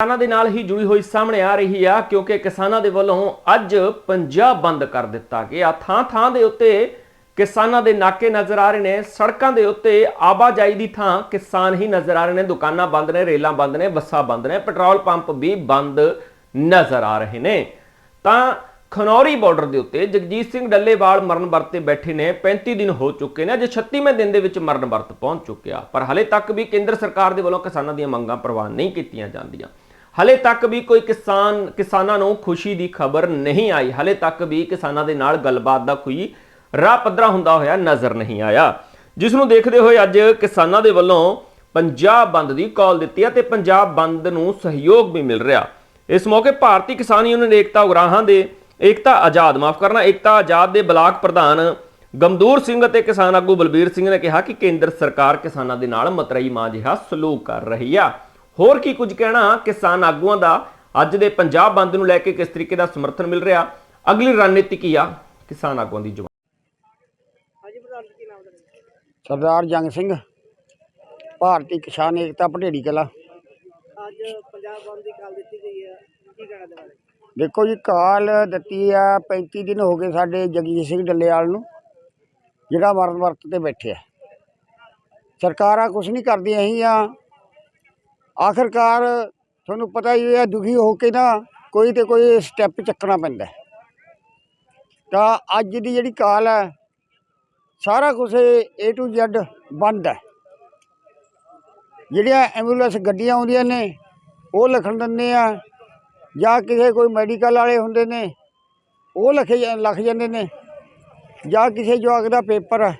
ਕਿਸਾਨਾਂ ਦੇ ਨਾਲ ਹੀ ਜੁੜੀ ਹੋਈ ਸਾਹਮਣੇ ਆ ਰਹੀ ਆ, ਕਿਉਂਕਿ ਕਿਸਾਨਾਂ ਦੇ ਵੱਲੋਂ ਅੱਜ ਪੰਜਾਬ ਬੰਦ ਕਰ ਦਿੱਤਾ ਗਿਆ। ਥਾਂ ਥਾਂ ਦੇ ਉੱਤੇ ਕਿਸਾਨਾਂ ਦੇ ਨਾਕੇ ਨਜ਼ਰ ਆ ਰਹੇ ਨੇ, ਸੜਕਾਂ ਦੇ ਉੱਤੇ ਆਵਾਜਾਈ ਦੀ ਥਾਂ ਕਿਸਾਨ ਹੀ ਨਜ਼ਰ ਆ ਰਹੇ ਨੇ, ਦੁਕਾਨਾਂ ਬੰਦ ਨੇ, ਰੇਲਾਂ ਬੰਦ ਨੇ, ਬੱਸਾਂ ਬੰਦ ਨੇ, ਪੈਟਰੋਲ ਪੰਪ ਵੀ ਬੰਦ ਨਜ਼ਰ ਆ ਰਹੇ ਨੇ। ਤਾਂ ਖਨੌਰੀ ਬਾਰਡਰ ਦੇ ਉੱਤੇ ਜਗਜੀਤ ਸਿੰਘ ਡੱਲੇਵਾਲ ਮਰਨ ਵਰਤੇ ਬੈਠੇ ਨੇ 35 ਦਿਨ ਹੋ ਚੁੱਕੇ ਨੇ, ਅੱਜ 36ਵੇਂ ਦਿਨ ਦੇ ਵਿੱਚ ਮਰਨ ਵਰਤ ਪਹੁੰਚ ਚੁੱਕਿਆ। ਪਰ ਹਲੇ ਤੱਕ ਵੀ ਕੇਂਦਰ ਸਰਕਾਰ ਦੇ ਵੱਲੋਂ ਕਿਸਾਨਾਂ ਦੀਆਂ ਮੰਗਾਂ ਪ੍ਰਵਾਨ ਨਹੀਂ ਕੀਤੀਆਂ ਜਾਂਦੀਆਂ। ਹਲੇ ਤੱਕ ਵੀ ਕੋਈ ਕਿਸਾਨ, ਕਿਸਾਨਾਂ ਨੂੰ ਖੁਸ਼ੀ ਦੀ ਖਬਰ ਨਹੀਂ ਆਈ। ਹਲੇ ਤੱਕ ਵੀ ਕਿਸਾਨਾਂ ਦੇ ਨਾਲ ਗੱਲਬਾਤ ਦਾ ਕੋਈ ਰਾਹ ਪੱਧਰਾ ਹੁੰਦਾ ਹੋਇਆ ਨਜ਼ਰ ਨਹੀਂ ਆਇਆ। ਜਿਸ ਨੂੰ ਦੇਖਦੇ ਹੋਏ ਅੱਜ ਕਿਸਾਨਾਂ ਦੇ ਵੱਲੋਂ ਪੰਜਾਬ ਬੰਦ ਦੀ ਕਾਲ ਦਿੱਤੀ ਹੈ ਤੇ ਪੰਜਾਬ ਬੰਦ ਨੂੰ ਸਹਿਯੋਗ ਵੀ ਮਿਲ ਰਿਹਾ। ਇਸ ਮੌਕੇ ਭਾਰਤੀ ਕਿਸਾਨ ਯੂਨੀਅਨ ਏਕਤਾ ਉਗਰਾਹਾਂ ਦੇ ਏਕਤਾ ਆਜ਼ਾਦ, ਮਾਫ ਕਰਨਾ, ਏਕਤਾ ਆਜ਼ਾਦ ਦੇ ਬਲਾਕ ਪ੍ਰਧਾਨ ਗਮਦੂਰ ਸਿੰਘ ਅਤੇ ਕਿਸਾਨ ਆਗੂ ਬਲਬੀਰ ਸਿੰਘ ਨੇ ਕਿਹਾ ਕਿ ਕੇਂਦਰ ਸਰਕਾਰ ਕਿਸਾਨਾਂ ਦੇ ਨਾਲ ਮਤਰਈ ਮਾਂ ਜਿਹਾ ਸਲੂਕ ਕਰ ਰਹੀ ਆ। ਹੋਰ ਕੀ ਕੁਝ ਕਹਿਣਾ? ਕਿਸਾਨ ਆਗੂਆਂ ਦਾ ਅੱਜ ਦੇ ਪੰਜਾਬ ਬੰਦ ਨੂੰ ਲੈ ਕੇ ਕਿਸ ਤਰੀਕੇ ਦਾ ਸਮਰਥਨ ਮਿਲ ਰਿਹਾ? ਅਗਲੀ ਰਣਨੀਤੀ ਕੀ ਆ? ਕਿਸਾਨ ਆਗੂਆਂ ਦੀ ਜ਼ੁਬਾਨ ਸਰਦਾਰ ਜੰਗ ਸਿੰਘ ਭਾਰਤੀ ਕਿਸਾਨ ਏਕਤਾ ਪਟੇੜੀ ਕਲਾ। ਅੱਜ ਪੰਜਾਬ ਬੰਦ ਦੀ ਕਾਲ ਦਿੱਤੀ ਗਈ ਹੈ ਕੀ ਕਹਿਣਾ ਦੇ ਬਾਰੇ ਦੇਖੋ ਜੀ ਕਾਲ ਦਿੱਤੀ ਆ 35 ਦਿਨ ਹੋ ਗਏ ਸਾਡੇ ਜਗਜੀਤ ਸਿੰਘ ਡੱਲੇਵਾਲ ਨੂੰ ਜਿਹੜਾ ਮਰਨ ਵਰਤ ਤੇ ਬੈਠੇ ਆ। ਸਰਕਾਰਾਂ ਕੁਝ ਨਹੀਂ ਕਰਦੀਆਂ ਹੈਗੀਆਂ। ਆਖਰਕਾਰ ਤੁਹਾਨੂੰ ਪਤਾ ਹੀ ਹੈ ਦੁਖੀ ਹੋ ਕੇ ਨਾ ਕੋਈ ਤੇ ਕੋਈ ਸਟੈਪ ਚੱਕਣਾ ਪੈਂਦਾ ਤਾਂ ਅੱਜ ਦੀ ਜਿਹੜੀ ਕਾਲ ਹੈ, ਸਾਰਾ ਕੁਝ A to Z ਬੰਦ ਹੈ। ਜਿਹੜੀਆਂ ਐਂਬੂਲੈਂਸ ਗੱਡੀਆਂ ਆਉਂਦੀਆਂ ਨੇ, ਉਹ ਲਿਖਣ ਦਿੰਦੇ ਆ, ਜਾਂ ਕਿਸੇ ਕੋਈ ਮੈਡੀਕਲ ਵਾਲੇ ਹੁੰਦੇ ਨੇ, ਉਹ ਲਿਖੇ ਜਾ- ਜਾਂਦੇ ਨੇ, ਜਾਂ ਕਿਸੇ ਜਵਾਕ ਦਾ ਪੇਪਰ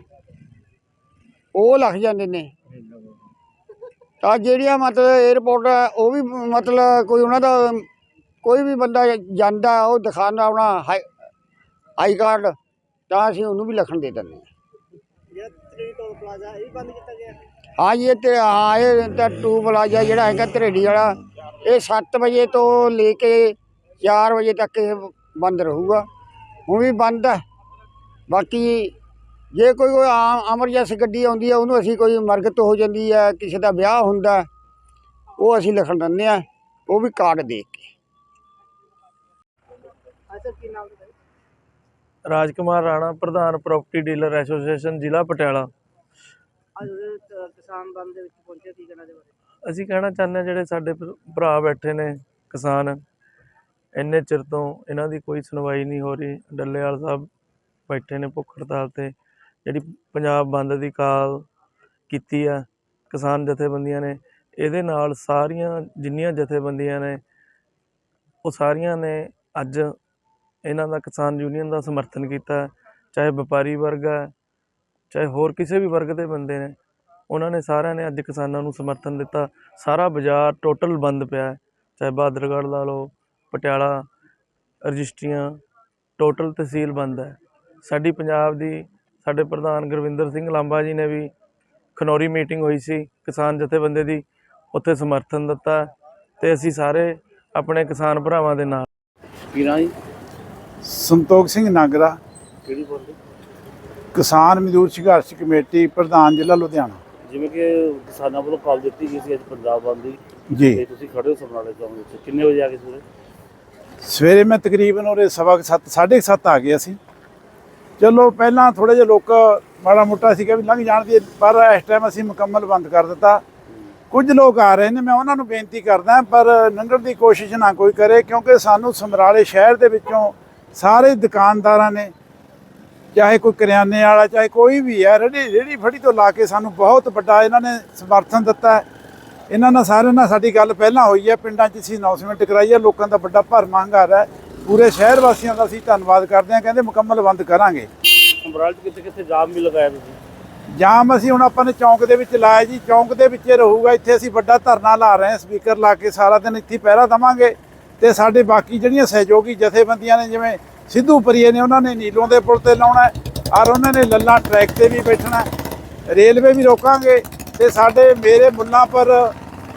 ਉਹ ਲਿਖ ਜਾਂਦੇ ਨੇ। ਤਾਂ ਜਿਹੜੀਆਂ ਮਤਲਬ 에어ਪੋਰਟ ਹੈ ਉਹ ਵੀ ਮਤਲਬ ਕੋਈ ਉਹਨਾਂ ਦਾ ਕੋਈ ਵੀ ਬੰਦਾ ਜਾਂਦਾ ਉਹ ਦਿਖਾਉਣਾ ਆਪਣਾ ਹਾਈ ਆਈ ਕਾਰਡ ਤਾਂ ਅਸੀਂ ਉਹਨੂੰ ਵੀ ਲਿਖਣ ਦੇ ਦਿੰਦੇ ਹਾਂ। ਜਿਹੜਾ ਤ੍ਰੀ ਟੋਲ ਪਲਾਜ਼ਾ ਇਹ ਵੀ ਬੰਦ ਕੀਤਾ ਗਿਆ? ਹੈ। ਹਾਂ ਜੀ ਇਹ ਤੇ ਹਾਂ ਇਹ ਤਾਂ ਟੂ ਪਲਾਜ਼ਾ ਜਿਹੜਾ ਹੈਗਾ ਧਰੇੜੀ ਵਾਲਾ ਇਹ 7 ਵਜੇ ਤੋਂ ਲੈ ਕੇ 4 ਵਜੇ ਤੱਕ ਇਹ ਬੰਦ ਰਹੂਗਾ। ਹੁਣ ਵੀ ਬੰਦ ਹੈ ਬਾਕੀ ਜੇ ਕੋਈ ਕੋਈ ਆਮ ਐਮਰਜੈਂਸੀ ਗੱਡੀ ਆਉਂਦੀ ਹੈ ਉਹਨੂੰ ਅਸੀਂ ਕੋਈ ਮਰਗਤ ਹੋ ਜਾਂਦੀ ਹੈ ਕਿਸੇ ਦਾ ਵਿਆਹ ਹੁੰਦਾ ਉਹ ਅਸੀਂ ਲਿਖਣ ਦਿੰਦੇ ਆ ਉਹ ਵੀ ਕਾਰਡ ਦੇ ਕੇ। ਰਾਜਕੁਮਾਰ ਰਾਣਾ ਪ੍ਰਧਾਨ ਪ੍ਰਾਪਰਟੀ ਡੀਲਰ ਐਸੋਸੀਏਸ਼ਨ ਜ਼ਿਲ੍ਹਾ ਪਟਿਆਲਾ। ਅੱਜ ਉਹਦੇ ਤ- ਕਿਸਾਨ ਬੰਦ ਦੇ ਵਿੱਚ ਪਹੁੰਚੇ ਕੀ ਕਹਿਣਾ ਦੇ ਬਾਰੇ ਅਸੀਂ ਕਹਿਣਾ ਚਾਹੁੰਦੇ ਹਾਂ ਜਿਹੜੇ ਸਾਡੇ ਭਰ- ਭਰਾ ਬੈਠੇ ਨੇ ਕਿਸਾਨ ਇੰਨੇ ਚਿਰ ਤੋਂ ਇਹਨਾਂ ਦੀ ਕੋਈ ਸੁਣਵਾਈ ਨਹੀਂ ਹੋ ਰਹੀ। ਡੱਲੇਵਾਲ ਸਾਹਿਬ ਬੈਠੇ ਨੇ ਭੁੱਖ ਹੜਤਾਲ ਤੇ। ਜਿਹੜੀ ਪੰਜਾਬ ਬੰਦ ਦੀ ਕਾਲ ਕੀਤੀ ਆ ਕਿਸਾਨ ਜਥੇਬੰਦੀਆਂ ਨੇ, ਇਹਦੇ ਨਾਲ ਸਾਰੀਆਂ ਜਿੰਨੀਆਂ ਜਥੇਬੰਦੀਆਂ ਨੇ, ਉਹ ਸਾਰੀਆਂ ਨੇ ਅੱਜ ਇਹਨਾਂ ਦਾ ਕਿਸਾਨ ਯੂਨੀਅਨ ਦਾ ਸਮਰਥਨ ਕੀਤਾ, ਚਾਹੇ ਵਪਾਰੀ ਵਰਗ ਹੈ ਚਾਹੇ ਹੋਰ ਕਿਸੇ ਵੀ ਵਰਗ ਦੇ ਬੰਦੇ ਨੇ, ਉਹਨਾਂ ਨੇ ਸਾਰਿਆਂ ਨੇ ਅੱਜ ਕਿਸਾਨਾਂ ਨੂੰ ਸਮਰਥਨ ਦਿੱਤਾ। ਸਾਰਾ ਬਾਜ਼ਾਰ ਟੋਟਲ ਬੰਦ ਪਿਆ ਚਾਹੇ ਬਹਾਦਰਗੜ੍ਹ ਲਾ ਲਓ, ਪਟਿਆਲਾ, ਰਜਿਸਟਰੀਆਂ, ਟੋਟਲ ਤਹਿਸੀਲ ਬੰਦ ਹੈ। ਸਾਡੀ ਪੰਜਾਬ ਦੀ ਸਾਡੇ ਪ੍ਰਧਾਨ ਗੁਰਵਿੰਦਰ ਸਿੰਘ ਲਾਂਬਾ ਜੀ ਨੇ ਵੀ ਖਨੌਰੀ ਮੀਟਿੰਗ ਹੋਈ ਸੀ ਕਿਸਾਨ ਜਥੇਬੰਦੀ ਦੀ ਉੱਥੇ ਸਮਰਥਨ ਦਿੱਤਾ ਤੇ ਅਸੀਂ ਸਾਰੇ ਆਪਣੇ ਕਿਸਾਨ ਭਰਾਵਾਂ ਦੇ ਨਾਲ। ਸੰਤੋਖ ਸਿੰਘ ਨਾਗਰਾ। ਕਿਹੜੀ ਬੋਲਦੇ ਕਿਸਾਨ ਮਜ਼ਦੂਰ ਸੰਘਰਸ਼ ਕਮੇਟੀ ਪ੍ਰਧਾਨ ਜ਼ਿਲ੍ਹਾ ਲੁਧਿਆਣਾ। ਜਿਵੇਂ ਕਿ ਕਿਸਾਨਾਂ ਵੱਲੋਂ ਕਾਲ ਦਿੱਤੀ ਗਈ ਸੀ ਅੱਜ ਪੰਜਾਬ ਬੰਦ ਦੀ। ਤੇ ਜੀ ਤੁਸੀਂ ਖੜੇ ਹੋ ਸਮਰਾਲੇ ਚੌਂਕ ਵਿੱਚ। ਕਿੰਨੇ ਵਜੇ ਆ ਗਏ ਸਵੇਰੇ? ਸਵੇਰੇ ਮੈਂ ਤਕਰੀਬਨ ਉਹਦੇ ਸਵਾ ਕੁ ਸੱਤ ਸਾਢੇ ਕੁ ਸੱਤ ਆ ਗਿਆ ਸੀ ਚਲੋ ਪਹਿਲਾਂ ਥੋੜੇ ਜਿਹਾ ਲੋਕ ਮਾੜਾ ਮੋਟਾ ਸੀਗਾ ਵੀ ਲੰਘ ਜਾਣ ਦੀ ਪਰ ਇਸ ਟਾਈਮ ਅਸੀਂ ਮੁਕੰਮਲ ਬੰਦ ਕਰ ਦਿੱਤਾ। ਕੁਝ ਲੋਕ ਆ ਰਹੇ ਨੇ, ਮੈਂ ਉਹਨਾਂ ਨੂੰ ਬੇਨਤੀ ਕਰਦਾ ਪਰ ਲੰਘਣ ਦੀ ਕੋਸ਼ਿਸ਼ ਨਾ ਕੋਈ ਕਰੇ, ਕਿਉਂਕਿ ਸਾਨੂੰ ਸਮਰਾਲੇ ਸ਼ਹਿਰ ਦੇ ਵਿੱਚੋਂ ਸਾਰੇ ਦੁਕਾਨਦਾਰਾਂ ਨੇ, ਚਾਹੇ ਕੋਈ ਕਰਿਆਨੇ ਵਾਲਾ, ਚਾਹੇ ਕੋਈ ਵੀ ਹੈ ਰੇੜੀ ਰੇੜੀ ਫੜੀ ਤੋਂ ਲਾ ਕੇ ਸਾਨੂੰ ਬਹੁਤ ਵੱਡਾ ਇਹਨਾਂ ਨੇ ਸਮਰਥਨ ਦਿੱਤਾ ਇਹਨਾਂ ਨਾਲ ਸਾਰਿਆਂ ਨਾਲ ਸਾਡੀ ਗੱਲ ਪਹਿਲਾਂ ਹੋਈ ਹੈ, ਪਿੰਡਾਂ 'ਚ ਅਸੀਂ ਅਨਾਉਂਸਮੈਂਟ ਕਰਾਈ ਹੈ, ਲੋਕਾਂ ਦਾ ਵੱਡਾ ਭਰਮਾ ਹੰਗਾਰਾ ਹੈ। ਪੂਰੇ ਸ਼ਹਿਰ ਵਾਸੀਆਂ ਦਾ ਅਸੀਂ ਧੰਨਵਾਦ ਕਰਦੇ ਹਾਂ ਕਹਿੰਦੇ ਮੁਕੰਮਲ ਬੰਦ ਕਰਾਂਗੇ ਸਮਰਾਲੇ 'ਚ ਕਿਤੇ ਜਾਮ ਵੀ ਲਗਾਇਆ ਤੁਸੀਂ ਜਾਮ ਅਸੀਂ ਹੁਣ ਆਪਾਂ ਨੇ ਚੌਂਕ ਦੇ ਵਿੱਚ ਲਾਇਆ ਜੀ ਚੌਂਕ ਦੇ ਵਿੱਚ ਰਹੂਗਾ ਇੱਥੇ ਅਸੀਂ ਵੱਡਾ ਧਰਨਾ ਲਾ ਰਹੇ ਹਾਂ ਸਪੀਕਰ ਲਾ ਕੇ ਸਾਰਾ ਦਿਨ ਇੱਥੇ ਪਹਿਰਾ ਦਵਾਂਗੇ ਤੇ ਸਾਡੇ ਬਾਕੀ ਜਿਹੜੀਆਂ ਸਹਿਯੋਗੀ ਜਥੇਬੰਦੀਆਂ ਨੇ ਜਿਵੇਂ ਸਿੱਧੂ ਪਰੀਏ ਨੇ ਉਹਨਾਂ ਨੇ ਨੀਲੋਂ ਦੇ ਪੁਲ ਤੇ ਲਾਉਣਾ ਔਰ ਉਹਨਾਂ ਨੇ ਲੱਲਾ ਟਰੈਕ ਤੇ ਵੀ ਬੈਠਣਾ। ਰੇਲਵੇ ਵੀ ਰੋਕਾਂਗੇ ਤੇ ਸਾਡੇ ਮੇਰੇ ਮੁੱਲਾਂ ਪਰ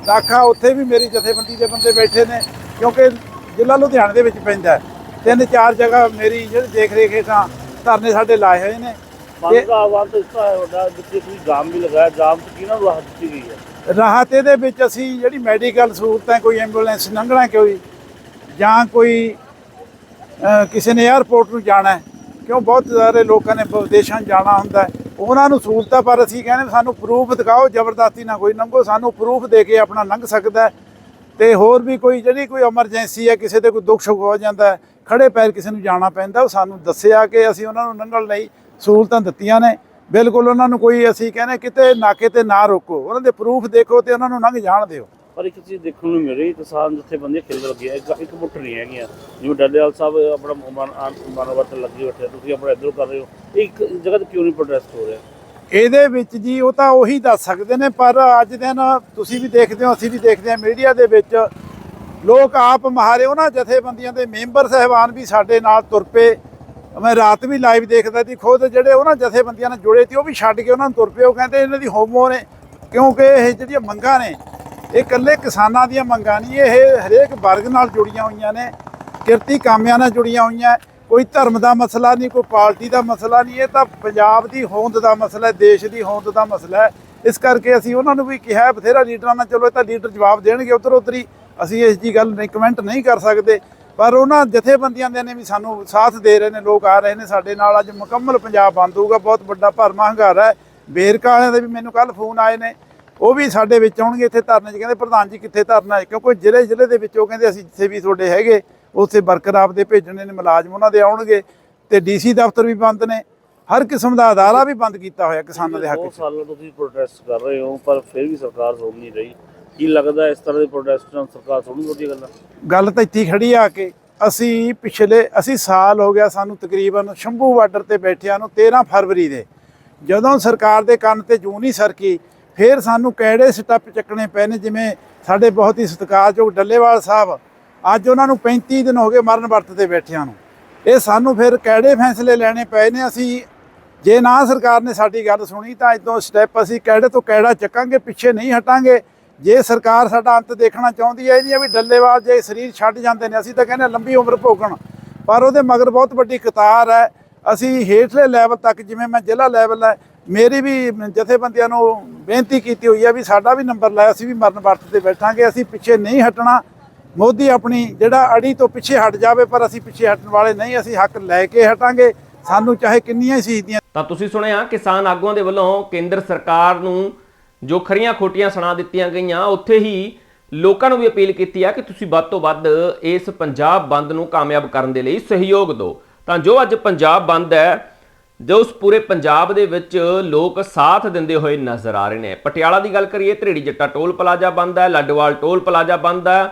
ਦਾਖਾ ਉੱਥੇ ਵੀ ਮੇਰੀ ਜਥੇਬੰਦੀ ਦੇ ਬੰਦੇ ਬੈਠੇ ਨੇ ਕਿਉਂਕਿ ਜ਼ਿਲ੍ਹਾ ਲੁਧਿਆਣੇ ਦੇ ਵਿੱਚ ਪੈਂਦਾ ਹੈ। ਤਿੰਨ ਚਾਰ ਜਗ੍ਹਾ ਮੇਰੀ ਜਿਹੜੀ ਦੇਖ ਰੇਖ ਹੇਠਾਂ ਧਰਨੇ ਸਾਡੇ ਲਾਏ ਹੋਏ ਨੇ। ਬੰਦ ਦਾ ਆਵਾਜ਼ ਤਾਂ ਇਸ ਤਰ੍ਹਾਂ ਹੈ ਵੱਡਾ ਜਿੱਥੇ ਤੁਸੀਂ ਜਾਮ ਵੀ ਲਗਾਇਆ ਜਾਮ 'ਚ ਕਿਹਨਾਂ ਨੂੰ ਰਾਹਤ ਦਿੱਤੀ ਗਈ ਹੈ? ਰਾਹਤ ਇਹਦੇ ਵਿੱਚ ਅਸੀਂ ਜਿਹੜੀ ਮੈਡੀਕਲ ਸਹੂਲਤਾਂ ਕੋਈ ਐਂਬੂਲੈਂਸ ਲੰਘਣਾ ਕੋਈ ਜਾਂ ਕੋਈ ਕਿਸੇ ਨੇ 에ਅਰਪੋਰਟ ਨੂੰ ਜਾਣਾ ਕਿਉਂ ਬਹੁਤ ਸਾਰੇ ਲੋਕਾਂ ਨੇ ਵਿਦੇਸ਼ਾਂ ਜਾਣਾ ਹੁੰਦਾ ਉਹਨਾਂ ਨੂੰ ਸਹੂਲਤਾਂ ਪਰ ਅਸੀਂ ਕਹਿੰਦੇ ਸਾਨੂੰ ਪ੍ਰੂਫ ਦਿਖਾਓ ਜ਼ਬਰਦਸਤੀ ਨਾ ਕੋਈ ਲੰਘੋ ਸਾਨੂੰ ਪ੍ਰੂਫ ਦੇ ਕੇ ਆਪਣਾ ਲੰਘ ਸਕਦਾ ਤੇ ਹੋਰ ਵੀ ਕੋਈ ਜਿਹੜੀ ਕੋਈ ਐਮਰਜੈਂਸੀ ਹੈ, ਕਿਸੇ ਦੇ ਕੋਈ ਦੁੱਖ ਸੁੱਖ ਹੋ ਜਾਂਦਾ ਹੈ, ਖੜੇ ਪੈਰ ਕਿਸੇ ਨੂੰ ਜਾਣਾ ਪੈਂਦਾ, ਉਹ ਸਾਨੂੰ ਦੱਸਿਆ ਕਿ ਅਸੀਂ ਉਹਨਾਂ ਨੂੰ ਲੰਘਣ ਲਈ ਸਹੂਲਤਾਂ ਦਿੱਤੀਆਂ ਨੇ। ਬਿਲਕੁਲ ਉਹਨਾਂ ਨੂੰ ਕੋਈ ਅਸੀਂ ਕਹਿੰਦੇ ਕਿਤੇ ਨਾਕੇ ਤੇ ਨਾ ਰੋਕੋ, ਉਹਨਾਂ ਦੇ ਪ੍ਰੂਫ ਦੇਖੋ ਤੇ ਉਹਨਾਂ ਨੂੰ ਲੰਘ ਜਾਣ ਦਿਓ। ਪਰ ਇੱਕ ਚੀਜ਼ ਦੇਖਣ ਨੂੰ ਮਿਲ ਰਹੀ, ਕਿਸਾਨ ਜਥੇਬੰਦੀਆਂ ਖਿਲਣ ਲੱਗੀਆਂ? ਇੱਕ ਇੱਕ ਮੁੱਠ ਨਹੀਂ ਹੈਗੀਆਂ। ਜਿਵੇਂ ਡੱਲੇਵਾਲ ਸਾਹਿਬ ਆਪਣਾ ਮਾਨਵਤ ਲੱਗੀ ਬੈਠੇ ਤੁਸੀਂ ਆਪਣਾ ਇੱਧਰੋਂ ਕਰ ਰਹੇ ਹੋ। ਇਹ ਇੱਕ ਜਗ੍ਹਾ ਤੇ ਕਿਉਂ ਨਹੀਂ ਪ੍ਰੋਟੈਸਟ ਹੋ ਰਿਹਾ? ਇਹਦੇ ਵਿੱਚ ਜੀ ਉਹ ਤਾਂ ਉਹੀ ਦੱਸ ਸਕਦੇ ਨੇ, ਪਰ ਅੱਜ ਦਿਨ ਤੁਸੀਂ ਵੀ ਦੇਖਦੇ ਹੋ, ਅਸੀਂ ਵੀ ਦੇਖਦੇ ਹਾਂ ਮੀਡੀਆ ਦੇ ਵਿੱਚ। ਲੋਕ ਆਪ ਮਹਾਰੇ ਉਹਨਾਂ ਜਥੇਬੰਦੀਆਂ ਦੇ ਮੈਂਬਰ ਸਹਿਬਾਨ ਵੀ ਸਾਡੇ ਨਾਲ ਤੁਰ ਪਏ। ਮੈਂ ਰਾਤ ਵੀ ਲਾਈਵ ਦੇਖਦਾ ਸੀ, ਖੁਦ ਜਿਹੜੇ ਉਹਨਾਂ ਜਥੇਬੰਦੀਆਂ ਨਾਲ ਜੁੜੇ ਸੀ, ਉਹ ਵੀ ਛੱਡ ਕੇ ਉਹਨਾਂ ਨੂੰ ਤੁਰ ਪਏ। ਉਹ ਕਹਿੰਦੇ ਇਹਨਾਂ ਦੀ ਹੋਮੋ ਨੇ, ਕਿਉਂਕਿ ਇਹ ਜਿਹੜੀਆਂ ਮੰਗਾਂ ਨੇ, ਇਹ ਇਕੱਲੇ ਕਿਸਾਨਾਂ ਦੀਆਂ ਮੰਗਾਂ ਨਹੀਂ, ਇਹ ਹਰੇਕ ਵਰਗ ਨਾਲ ਜੁੜੀਆਂ ਹੋਈਆਂ ਨੇ, ਕਿਰਤੀ ਕਾਮਿਆਂ ਨਾਲ ਜੁੜੀਆਂ ਹੋਈਆਂ। ਕੋਈ ਧਰਮ ਦਾ ਮਸਲਾ ਨਹੀਂ, ਕੋਈ ਪਾਰਟੀ ਦਾ ਮਸਲਾ ਨਹੀਂ, ਇਹ ਤਾਂ ਪੰਜਾਬ ਦੀ ਹੋਂਦ ਦਾ ਮਸਲਾ ਹੈ, ਦੇਸ਼ ਦੀ ਹੋਂਦ ਦਾ ਮਸਲਾ ਹੈ। ਇਸ ਕਰਕੇ ਅਸੀਂ ਉਹਨਾਂ ਨੂੰ ਵੀ ਕਿਹਾ ਬਥੇਰਾ ਲੀਡਰਾਂ ਨਾਲ ਚਲੋ, ਇਹ ਤਾਂ ਲੀਡਰ ਜਵਾਬ ਦੇਣਗੇ, ਉਧਰ ਉਧਰੀ ਅਸੀਂ ਇਸ ਦੀ ਗੱਲ ਨਹੀਂ ਕਮੈਂਟ ਨਹੀਂ ਕਰ ਸਕਦੇ। ਪਰ ਉਹਨਾਂ ਜਥੇਬੰਦੀਆਂ ਦੇ ਨੇ ਵੀ ਸਾਨੂੰ ਸਾਥ ਦੇ ਰਹੇ ਨੇ, ਲੋਕ ਆ ਰਹੇ ਨੇ ਸਾਡੇ ਨਾਲ। ਅੱਜ ਮੁਕੰਮਲ ਪੰਜਾਬ ਬੰਦ ਹੋਊਗਾ, ਬਹੁਤ ਵੱਡਾ ਭਰਮਾ ਹੰਗਾਰਾ ਹੈ। ਬੇਰਕਾ ਵਾਲਿਆਂ ਦੇ ਵੀ ਮੈਨੂੰ ਕੱਲ ਫੋਨ ਆਏ ਨੇ। ਉਹ ਵੀ ਸਾਡੇ ਵਿੱਚ ਆਉਣਗੇ ਇੱਥੇ ਧਰਨੇ 'ਚ, ਕਹਿੰਦੇ ਪ੍ਰਧਾਨ ਜੀ ਕਿੱਥੇ ਧਰਨਾ ਹੈ? ਕਿਉਂਕਿ ਜ਼ਿਲ੍ਹੇ ਜ਼ਿਲ੍ਹੇ ਦੇ ਵਿੱਚ, ਉਹ ਕਹਿੰਦੇ ਅਸੀਂ ਜਿੱਥੇ ਵੀ ਤੁਹਾਡੇ ਹੈਗੇ। ਉੱਥੇ ਵਰਕਰ ਆਪਦੇ ਭੇਜਣੇ ਨੇ ਮੁਲਾਜ਼ਮ ਉਹਨਾਂ ਦੇ ਆਉਣਗੇ ਤੇ ਡੀਸੀ ਦਫ਼ਤਰ ਵੀ ਬੰਦ ਨੇ। ਹਰ ਕਿਸਮ ਦਾ ਅਦਾਰਾ ਵੀ ਬੰਦ ਕੀਤਾ ਹੋਇਆ ਕਿਸਾਨਾਂ ਦੇ ਹੱਕ 'ਚ। ਸਾਲਾਂ ਤੋਂ ਤੁਸੀਂ ਪ੍ਰੋਟੈਸਟ ਕਰ ਰਹੇ ਹੋ ਪਰ ਫਿਰ ਵੀ ਸਰਕਾਰ ਸੁਣ ਨਹੀਂ ਰਹੀ। ਕੀ ਲੱਗਦਾ ਇਸ ਤਰ੍ਹਾਂ ਦੇ ਪ੍ਰੋਟੈਸਟ ਨਾਲ ਸਰਕਾਰ ਸੁਣੂ ਤੁਹਾਡੀ ਗੱਲਾਂ? ਗੱਲ ਤਾਂ ਇੱਥੇ ਹੀ ਖੜੀ ਆ ਕੇ ਅਸੀਂ ਪਿਛਲੇ ਅਸੀਂ ਸਾਲ ਹੋ ਗਿਆ ਸਾਨੂੰ ਤਕਰੀਬਨ ਸ਼ੰਭੂ ਬਾਰਡਰ ਤੇ ਬੈਠਿਆਂ ਨੂੰ 13 ਫਰਵਰੀ ਦੇ ਜਦੋਂ ਸਰਕਾਰ ਦੇ ਕੰਨ ਤੇ ਜੂੰ ਨਹੀਂ ਸਰਕੀ ਫਿਰ ਸਾਨੂੰ ਕਿਹੜੇ ਸਟੈਪ ਚੱਕਣੇ ਪਏ ਨੇ ਜਿਵੇਂ ਸਾਡੇ ਬਹੁਤ ਹੀ ਸਤਿਕਾਰਯੋਗ ਡੱਲੇਵਾਲ ਸਾਹਿਬ ਅੱਜ ਉਹਨਾਂ ਨੂੰ 35 ਦਿਨ ਹੋ ਗਏ ਮਰਨ ਵਰਤ ਤੇ ਬੈਠਿਆਂ ਨੂੰ। ਇਹ ਸਾਨੂੰ ਫਿਰ ਕਿਹੜੇ ਫੈਸਲੇ ਲੈਣੇ ਪਏ ਨੇ? ਅਸੀਂ ਜੇ ਨਾ ਸਰਕਾਰ ਨੇ ਸਾਡੀ ਗੱਲ ਸੁਣੀ ਤਾਂ ਇਦੋਂ ਸਟੈਪ ਅਸੀਂ ਕਿਹੜੇ ਤੋਂ ਕਿਹੜਾ ਚੱਕਾਂਗੇ, ਪਿੱਛੇ ਨਹੀਂ ਹਟਾਂਗੇ। ਜੇ ਸਰਕਾਰ ਸਾਡਾ ਅੰਤ ਦੇਖਣਾ ਚਾਹੁੰਦੀ ਹੈ, ਇਹ ਨਹੀਂ ਵੀ ਡੱਲੇਵਾਲ ਜੇ ਸਰੀਰ ਛੱਡ ਜਾਂਦੇ ਨੇ, ਅਸੀਂ ਤਾਂ ਕਹਿੰਦੇ ਹਾਂ ਲੰਬੀ ਉਮਰ ਭੋਗਣ। ਪਰ ਉਹਦੇ ਮਗਰ ਬਹੁਤ ਵੱਡੀ ਕਤਾਰ ਹੈ। ਅਸੀਂ ਹੇਠਲੇ ਲੈਵਲ ਤੱਕ, ਜਿਵੇਂ ਮੈਂ ਜ਼ਿਲ੍ਹਾ ਲੈਵਲ ਹੈ, ਮੇਰੀ ਵੀ ਜਥੇਬੰਦੀਆਂ ਨੂੰ ਬੇਨਤੀ ਕੀਤੀ ਹੋਈ ਹੈ ਵੀ ਸਾਡਾ ਵੀ ਨੰਬਰ ਲਾਇਆ ਅਸੀਂ ਵੀ ਮਰਨ ਵਰਤ ਤੇ ਬੈਠਾਂਗੇ। ਅਸੀਂ ਪਿੱਛੇ ਨਹੀਂ ਹਟਣਾ। ਮੋਦੀ ਆਪਣੀ ਜਿਹੜਾ ਅੜੀ ਤੋਂ ਪਿੱਛੇ ਹਟ ਜਾਵੇ, ਪਰ ਅਸੀਂ ਪਿੱਛੇ ਹਟਣ ਵਾਲੇ ਨਹੀਂ, ਅਸੀਂ ਹੱਕ ਲੈ ਕੇ ਹਟਾਂਗੇ। ਸਾਨੂੰ ਚਾਹੇ ਕਿੰਨੀਆਂ ਹੀ ਸ਼ਹੀਦੀਆਂ ਤਾਂ ਤੁਸੀਂ ਸੁਣਿਆ, ਕਿਸਾਨ ਆਗੂਆਂ ਦੇ ਵੱਲੋਂ ਕੇਂਦਰ ਸਰਕਾਰ ਨੂੰ ਜੋ ਖਰੀਆਂ ਖੋਟੀਆਂ ਸੁਣਾ ਦਿੱਤੀਆਂ ਗਈਆਂ, ਉੱਥੇ ਹੀ ਲੋਕਾਂ ਨੂੰ ਵੀ ਅਪੀਲ ਕੀਤੀ ਆ ਕਿ ਤੁਸੀਂ ਵੱਧ ਤੋਂ ਵੱਧ ਇਸ ਪੰਜਾਬ ਬੰਦ ਨੂੰ ਕਾਮਯਾਬ ਕਰਨ ਦੇ ਲਈ ਸਹਿਯੋਗ ਦਿਓ। ਤਾਂ ਜੋ ਅੱਜ ਪੰਜਾਬ ਬੰਦ ਹੈ, ਜੋ ਉਸ ਪੂਰੇ ਪੰਜਾਬ ਦੇ ਵਿੱਚ ਲੋਕ ਸਾਥ ਦਿੰਦੇ ਹੋਏ ਨਜ਼ਰ ਆ ਰਹੇ ਨੇ। ਪਟਿਆਲਾ ਦੀ ਗੱਲ ਕਰੀਏ, ਧਰੇੜੀ ਜੱਟਾ ਟੋਲ ਪਲਾਜ਼ਾ ਬੰਦ ਹੈ, ਲੱਡਵਾਲ ਟੋਲ ਪਲਾਜ਼ਾ ਬੰਦ ਹੈ।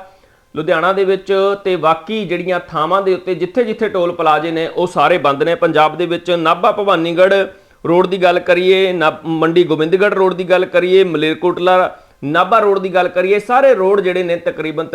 ਲੁਧਿਆਣਾ ਦੇ ਵਿੱਚ ਤੇ ਬਾਕੀ ਜਿਹੜੀਆਂ ਥਾਵਾਂ ਦੇ ਉੱਤੇ ਜਿੱਥੇ-ਜਿੱਥੇ ਟੋਲ ਪਲਾਜ਼ੇ ਨੇ, ਉਹ ਸਾਰੇ ਬੰਦ ਨੇ। ਪੰਜਾਬ ਦੇ ਵਿੱਚ ਨਾਭਾ ਭਵਾਨੀਗੜ੍ਹ ਰੋਡ ਦੀ ਗੱਲ ਕਰੀਏ ਨਾ- ਮੰਡੀ ਗੋਬਿੰਦਗੜ੍ਹ ਰੋਡ ਦੀ ਗੱਲ ਕਰੀਏ, ਮਲੇਰਕੋਟਲਾ ਨਾਭਾ ਰੋਡ ਦੀ ਗੱਲ ਕਰੀਏ, ਸਾਰੇ ਰੋਡ ਜਿਹੜੇ ਨੇ ਤਕਰੀਬਨ